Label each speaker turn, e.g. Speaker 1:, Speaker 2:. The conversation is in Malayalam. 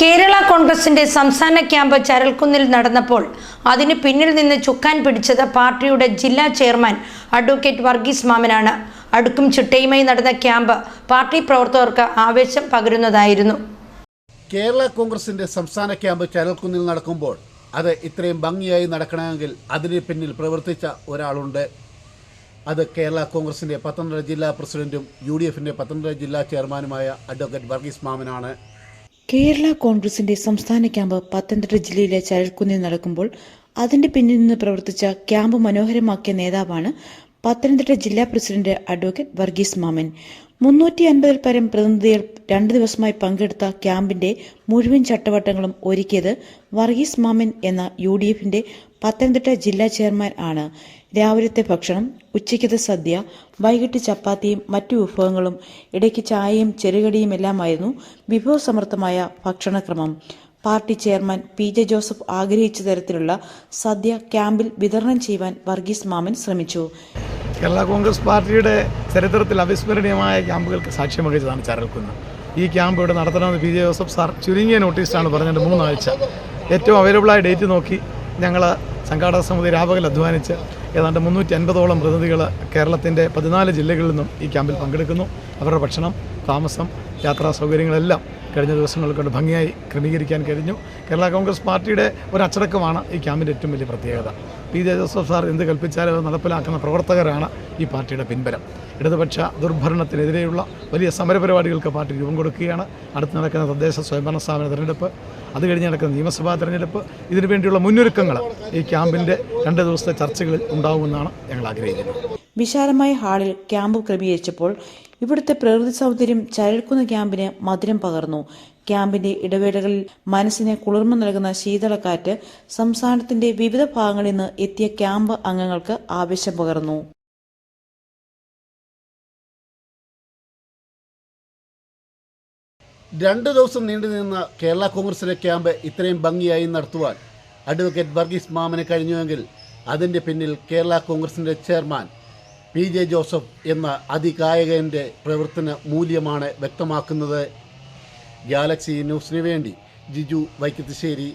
Speaker 1: കേരള കോൺഗ്രസിന്റെ സംസ്ഥാന ക്യാമ്പ് ചരൽക്കുന്നിൽ നടന്നപ്പോൾ അതിന് പിന്നിൽ നിന്ന് ചുക്കാൻ പിടിച്ചത് പാർട്ടിയുടെ ജില്ലാ ചെയർമാൻ അഡ്വക്കേറ്റ് വർഗീസ് മാമനാണ്. അടുക്കും ചിട്ടയുമായി നടന്ന ക്യാമ്പ് പാർട്ടി പ്രവർത്തകർക്ക് ആവേശം പകരുന്നതായിരുന്നു.
Speaker 2: കേരള കോൺഗ്രസിന്റെ സംസ്ഥാന ക്യാമ്പ് ചരൽക്കുന്നിൽ നടക്കുമ്പോൾ അത് ഇത്രയും ഭംഗിയായി നടക്കണമെങ്കിൽ അതിന് പിന്നിൽ പ്രവർത്തിച്ച ഒരാളുണ്ട്. അത് കേരള കോൺഗ്രസിന്റെ പത്തനംതിട്ട ജില്ലാ പ്രസിഡന്റും യു ഡി എഫിന്റെ പത്തനംതിട്ട ജില്ലാ ചെയർമാനുമായ അഡ്വക്കേറ്റ് വർഗീസ് മാമനാണ്.
Speaker 3: കേരള കോൺഗ്രസിന്റെ സംസ്ഥാന ക്യാമ്പ് പത്തനംതിട്ട ജില്ലയിലെ ചരൽക്കുന്നിൽ നടക്കുമ്പോൾ അതിന്റെ പിന്നിൽ നിന്ന് പ്രവർത്തിച്ച ക്യാമ്പ് മനോഹരമാക്കിയ നേതാവാണ് പത്തനംതിട്ട ജില്ലാ പ്രസിഡന്റ് അഡ്വക്കേറ്റ് വർഗീസ് മാമൻ. മുന്നൂറ്റി അൻപതിൽ പരം പ്രതിനിധികൾ രണ്ടു ദിവസമായി പങ്കെടുത്ത ക്യാമ്പിന്റെ മുഴുവൻ ചട്ടവട്ടങ്ങളും ഒരുക്കിയത് വർഗീസ് മാമൻ എന്ന യു ഡി എഫിന്റെ പത്തനംതിട്ട ജില്ലാ ചെയർമാൻ ആണ്. രാവിലത്തെ ഭക്ഷണം ഉച്ചയ്ക്കത്തെ സദ്യ വൈകിട്ട് ചപ്പാത്തിയും മറ്റു വിഭവങ്ങളും ഇടയ്ക്ക് ചായയും ചെറുകടിയും എല്ലാമായിരുന്നു വിഭവസമൃദ്ധമായ ഭക്ഷണക്രമം. Party chairman P J Joseph ആഗ്രഹിച്ച തരത്തിലുള്ള സദ്യ ക്യാമ്പിൽ വിതരണം ചെയ്യുവാൻ വർഗീസ് മാമൻ ശ്രമിച്ചു.
Speaker 4: കേരള കോൺഗ്രസ് പാർട്ടിയുടെ ചരിത്രത്തിൽ അവിസ്മരണീയമായ ക്യാമ്പുകൾക്ക് സാക്ഷ്യം വഹിച്ചതാണ് ചരൽക്കുന്ന് ഈ ക്യാമ്പ് ഇവിടെ നടത്തണമെന്ന് പി ജെ ജോസഫ് സാർ ചുരുങ്ങിയ നോട്ടീസാണ് പറഞ്ഞത് മൂന്നാഴ്ച. ഏറ്റവും അവൈലബിളായ ഡേറ്റ് നോക്കി ഞങ്ങൾ സംഘാടക സമിതി രാപകൽ അധ്വാനിച്ച് ഏതാണ്ട് മുന്നൂറ്റി അൻപതോളം പ്രതിനിധികൾ കേരളത്തിന്റെ പതിനാല് ജില്ലകളിൽ നിന്നും ഈ ക്യാമ്പിൽ പങ്കെടുക്കുന്നു. അവരുടെ ഭക്ഷണം താമസം യാത്രാ സൗകര്യങ്ങളെല്ലാം കഴിഞ്ഞ ദിവസങ്ങൾ കൊണ്ട് ഭംഗിയായി ക്രമീകരിക്കാൻ കഴിഞ്ഞു. കേരള കോൺഗ്രസ് പാർട്ടിയുടെ ഒരു അച്ചടക്കമാണ് ഈ ക്യാമ്പിന്റെ ഏറ്റവും വലിയ പ്രത്യേകത. പി ജെ ജോസഫ് സാർ എന്ത് കൽപ്പിച്ചാലും അത് നടപ്പിലാക്കുന്ന പ്രവർത്തകരാണ് ഈ പാർട്ടിയുടെ പിൻബലം. ഇടതുപക്ഷ ദുർഭരണത്തിനെതിരെയുള്ള വലിയ സമരപരിപാടികൾക്ക് പാർട്ടി രൂപം കൊടുക്കുകയാണ്. അടുത്ത് നടക്കുന്ന തദ്ദേശ സ്വയംഭരണ സ്ഥാപന തിരഞ്ഞെടുപ്പ് അത് കഴിഞ്ഞ് നടക്കുന്ന നിയമസഭാ തിരഞ്ഞെടുപ്പ് ഇതിനു വേണ്ടിയുള്ള മുന്നൊരുക്കങ്ങൾ ഈ ക്യാമ്പിന്റെ രണ്ട് ദിവസത്തെ ചർച്ചകളിൽ ഉണ്ടാവുമെന്നാണ് ഞങ്ങൾ ആഗ്രഹിക്കുന്നത്.
Speaker 3: വിശാലമായ ഹാളിൽ ക്യാമ്പ് ക്രമീകരിച്ചപ്പോൾ ഇവിടുത്തെ പ്രകൃതി സൗന്ദര്യം ചരൽക്കുന്ന ക്യാമ്പിന് മധുരം പകർന്നു. ക്യാമ്പിന്റെ ഇടവേളകളിൽ മനസ്സിന് കുളിർമ നൽകുന്ന ശീതളക്കാറ്റ് സംസ്ഥാനത്തിന്റെ വിവിധ ഭാഗങ്ങളിൽ നിന്ന് എത്തിയ ക്യാമ്പ് അംഗങ്ങൾക്ക് ആവേശം പകർന്നു.
Speaker 2: രണ്ടു ദിവസം നീണ്ടു നിന്ന കേരള കോൺഗ്രസിലെ ക്യാമ്പ് ഇത്രയും ഭംഗിയായി നടത്തുവാൻ അഡ്വക്കേറ്റ് വർഗീസ് മാമന് കഴിഞ്ഞുവെങ്കിൽ അതിന്റെ പിന്നിൽ കേരള കോൺഗ്രസിന്റെ ചെയർമാൻ പി ജെ ജോസഫ് എന്ന അതികായകന്റെ പ്രവർത്തന മൂല്യമാണ് വ്യക്തമാക്കുന്നത്. ഗാലക്സി ന്യൂസിന് വേണ്ടി ജിജു വൈക്കത്തുശ്ശേരി